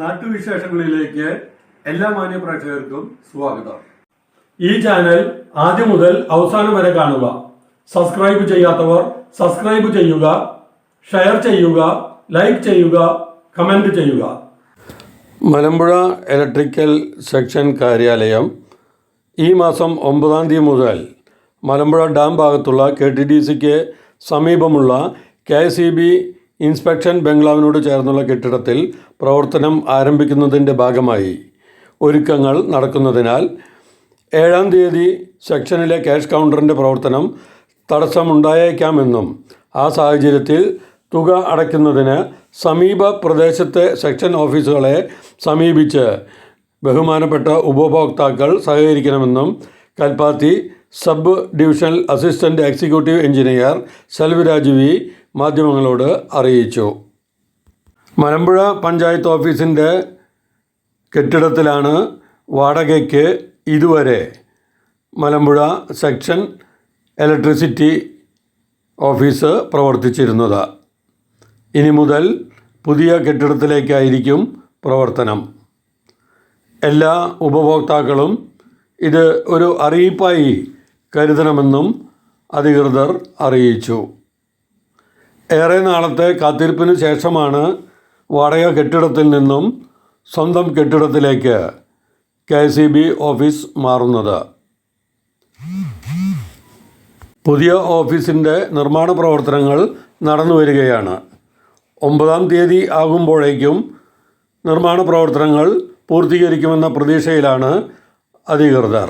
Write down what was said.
നാട്ടുവിശേഷങ്ങളിലേക്ക് എല്ലാ മാന്യ പ്രേക്ഷകർക്കും സ്വാഗതം. ഈ ചാനൽ ആദ്യം മുതൽ അവസാനം വരെ കാണുക. സബ്സ്ക്രൈബ് ചെയ്യാത്തവർ സബ്സ്ക്രൈബ് ചെയ്യുക ഷെയർ ചെയ്യുക ലൈക്ക് ചെയ്യുക കമന്റ് ചെയ്യുക. മലമ്പുഴ ഇലക്ട്രിക്കൽ സെക്ഷൻ കാര്യാലയം ഈ മാസം ഒമ്പതാം തീയതി മുതൽ മലമ്പുഴ ഡാം ഭാഗത്തുള്ള കെ ടി ഡി സിക്ക് സമീപമുള്ള K S E B inspection ബംഗ്ലാവിനോട് ചേർന്നുള്ള കെട്ടിടത്തിൽ പ്രവർത്തനം ആരംഭിക്കുന്നതിന്റെ ഭാഗമായി ഒരുക്കങ്ങൾ നടക്കുന്നതിനാൽ ഏഴാം തീയതി സെക്ഷനിലെ ക്യാഷ് കൗണ്ടറിന്റെ പ്രവർത്തനം തടസ്സമുണ്ടായേക്കാമെന്നും ആ സാഹചര്യത്തിൽ തുക അടയ്ക്കുന്നതിന് സമീപ പ്രദേശത്തെ സെക്ഷൻ ഓഫീസുകളെ സമീപിച്ച് ബഹുമാനപ്പെട്ട ഉപഭോക്താക്കൾ സഹകരിക്കണമെന്നും Kalpathi sub divisional assistant executive engineer Selviraj V മാധ്യമങ്ങളോട് അറിയിച്ചു. മലമ്പുഴ പഞ്ചായത്ത് ഓഫീസിന്റെ കെട്ടിടത്തിലാണ് വാടകയ്ക്ക് ഇതുവരെ മലമ്പുഴ സെക്ഷൻ ഇലക്ട്രിസിറ്റി ഓഫീസ് പ്രവർത്തിച്ചിരുന്നത്. ഇനി മുതൽ പുതിയ കെട്ടിടത്തിലേക്കായിരിക്കും പ്രവർത്തനം. എല്ലാ ഉപഭോക്താക്കളും ഇത് ഒരു അറിയിപ്പായി കരുതണമെന്നും അധികൃതർ അറിയിച്ചു. ഏറെ നാളത്തെ കാത്തിരിപ്പിന് ശേഷമാണ് വാടക കെട്ടിടത്തിൽ നിന്നും സ്വന്തം കെട്ടിടത്തിലേക്ക് കെ സി ബി ഓഫീസ് മാറുന്നത്. പുതിയ ഓഫീസിന്റെ നിർമ്മാണ പ്രവർത്തനങ്ങൾ നടന്നു വരികയാണ്. ഒമ്പതാം തീയതി ആകുമ്പോഴേക്കും നിർമ്മാണ പ്രവർത്തനങ്ങൾ പൂർത്തീകരിക്കുമെന്ന പ്രതീക്ഷയിലാണ് അധികൃതർ.